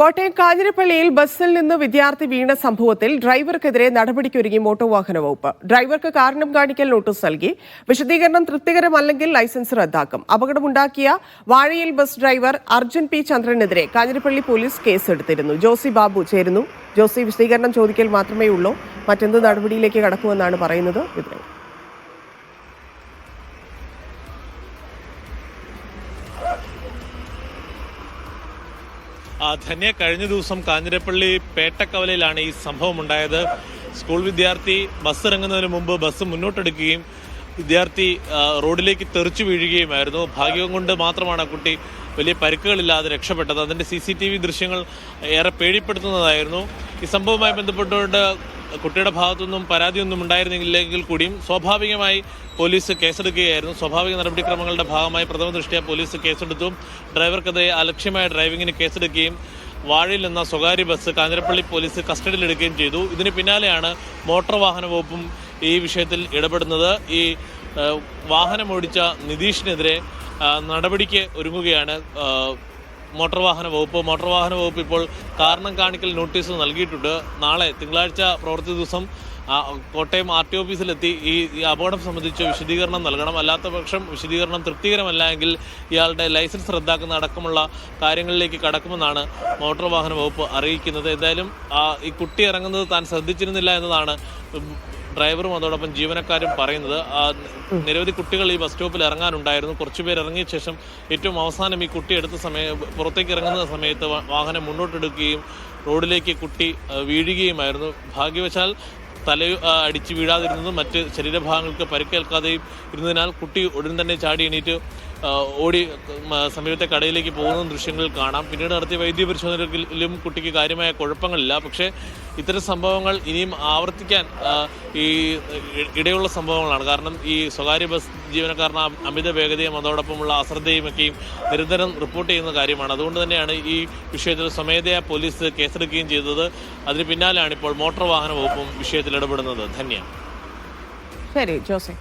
കോട്ടയം കാഞ്ഞിരപ്പള്ളിയിൽ ബസ്സിൽ നിന്ന് വിദ്യാർത്ഥി വീണ സംഭവത്തിൽ ഡ്രൈവർക്കെതിരെ നടപടിക്കൊരുങ്ങി മോട്ടോർ വാഹന വകുപ്പ്. ഡ്രൈവർക്ക് കാരണം കാണിക്കൽ നോട്ടീസ് നൽകി. വിശദീകരണം തൃപ്തികരമല്ലെങ്കിൽ ലൈസൻസ് റദ്ദാക്കും. അപകടമുണ്ടാക്കിയ Vazhayil bus driver Arjun P ചന്ദ്രനെതിരെ Kanjirappally police കേസെടുത്തിരുന്നു. ജോസി ബാബു ചേരുന്നു. ജോസി വിശദീകരണം ചോദിക്കൽ മാത്രമേ ഉള്ളൂ മറ്റെന്ത് നടപടിയിലേക്ക് കടക്കുമെന്നാണ് പറയുന്നത്. വിവരം ധന്യ കഴിഞ്ഞ ദിവസം കാഞ്ഞിരപ്പള്ളി പേട്ടക്കവലയിലാണ് ഈ സംഭവം ഉണ്ടായത് സ്കൂൾ വിദ്യാർത്ഥി ബസ് ഇറങ്ങുന്നതിന് മുമ്പ് ബസ് മുന്നോട്ടെടുക്കുകയും വിദ്യാർത്ഥി റോഡിലേക്ക് തെറിച്ചു വീഴുകയുമായിരുന്നു. ഭാഗ്യം കൊണ്ട് മാത്രമാണ് കുട്ടി വലിയ പരിക്കുകളില്ലാതെ രക്ഷപ്പെട്ടത്. അതിന്റെ സി സി ടി വി ദൃശ്യങ്ങൾ ഏറെ പേടിപ്പെടുത്തുന്നതായിരുന്നു. ഈ സംഭവവുമായി ബന്ധപ്പെട്ടുകൊണ്ട് കുട്ടിയുടെ ഭാഗത്തുനിന്നും പരാതിയൊന്നും ഉണ്ടായിരുന്നില്ലെങ്കിൽ കൂടിയും സ്വാഭാവികമായി പോലീസ് കേസെടുക്കുകയായിരുന്നു. സ്വാഭാവിക നടപടിക്രമങ്ങളുടെ ഭാഗമായി പ്രഥമ ദൃഷ്ടിയ പോലീസ് കേസെടുത്തു. ഡ്രൈവർക്കെതിരെ അലക്ഷ്യമായ ഡ്രൈവിങ്ങിന് കേസെടുക്കുകയും വാഴയിൽ നിന്ന സ്വകാര്യ ബസ് കാഞ്ഞിരപ്പള്ളി പോലീസ് കസ്റ്റഡിയിലെടുക്കുകയും ചെയ്തു. ഇതിന് പിന്നാലെയാണ് മോട്ടോർ വാഹന വകുപ്പും ഈ വിഷയത്തിൽ ഇടപെടുന്നത്. ഈ വാഹനം വാഹനമോടിച്ച നിതീഷിനെതിരെ നടപടിക്ക് ഒരുങ്ങുകയാണ് മോട്ടോർ വാഹന വകുപ്പ്. മോട്ടോർ വാഹന വകുപ്പ് ഇപ്പോൾ കാരണം കാണിക്കൽ നോട്ടീസ് നൽകിയിട്ടുണ്ട്. നാളെ തിങ്കളാഴ്ച പ്രവൃത്തി ദിവസം കോട്ടയം ആർ ടി ഓഫീസിലെത്തി. ഈ അപകടം സംബന്ധിച്ച് വിശദീകരണം നൽകണം. അല്ലാത്ത പക്ഷം വിശദീകരണം തൃപ്തികരമല്ല എങ്കിൽ ഇയാളുടെ ലൈസൻസ് റദ്ദാക്കുന്ന അടക്കമുള്ള കാര്യങ്ങളിലേക്ക് കടക്കുമെന്നാണ് മോട്ടോർ വാഹന വകുപ്പ് അറിയിക്കുന്നത്. എന്തായാലും ഈ കുട്ടി ഇറങ്ങുന്നത് താൻ ശ്രദ്ധിച്ചിരുന്നില്ല എന്നതാണ് ഡ്രൈവറും അതോടൊപ്പം ജീവനക്കാരും പറയുന്നത് നിരവധി കുട്ടികൾ ഈ ബസ് സ്റ്റോപ്പിൽ ഇറങ്ങാനുണ്ടായിരുന്നു. കുറച്ചുപേർ ഇറങ്ങിയ ശേഷം ഏറ്റവും അവസാനം ഈ കുട്ടി എടുത്ത സമയം പുറത്തേക്ക് ഇറങ്ങുന്ന സമയത്ത് വാഹനം മുന്നോട്ടെടുക്കുകയും റോഡിലേക്ക് കുട്ടി വീഴുകയുമായിരുന്നു. ഭാഗ്യവശാൽ തല അടിച്ച് വീഴാതിരുന്നതും മറ്റ് ശരീരഭാഗങ്ങൾക്ക് പരിക്കേൽക്കാതെയും ഇരുന്നതിനാൽ കുട്ടി ഉടൻ തന്നെ ചാടി എണീറ്റ് ഓടി സമീപത്തെ കടയിലേക്ക് പോകുന്ന ദൃശ്യങ്ങൾ കാണാം. പിന്നീട് നടത്തിയ വൈദ്യ പരിശോധനകളിലും കുട്ടിക്ക് കാര്യമായ കുഴപ്പങ്ങളില്ല. പക്ഷേ ഇത്തരം സംഭവങ്ങൾ ഇനിയും ആവർത്തിക്കാൻ ഈ ഇടയുള്ള സംഭവങ്ങളാണ്. കാരണം ഈ സ്വകാര്യ ബസ് ജീവനക്കാരന് അമിത വേഗതയും അതോടൊപ്പമുള്ള അശ്രദ്ധയും ഒക്കെയും നിരന്തരം റിപ്പോർട്ട് ചെയ്യുന്ന കാര്യമാണ്. അതുകൊണ്ട് തന്നെയാണ് ഈ വിഷയത്തിൽ സ്വമേധയാ പോലീസ് കേസെടുക്കുകയും ചെയ്തത്. അതിന് പിന്നാലെയാണ് ഇപ്പോൾ മോട്ടോർ വാഹന വകുപ്പും വിഷയത്തിൽ ഇടപെടുന്നത്. ധന്യ. ശരി ജോസെ.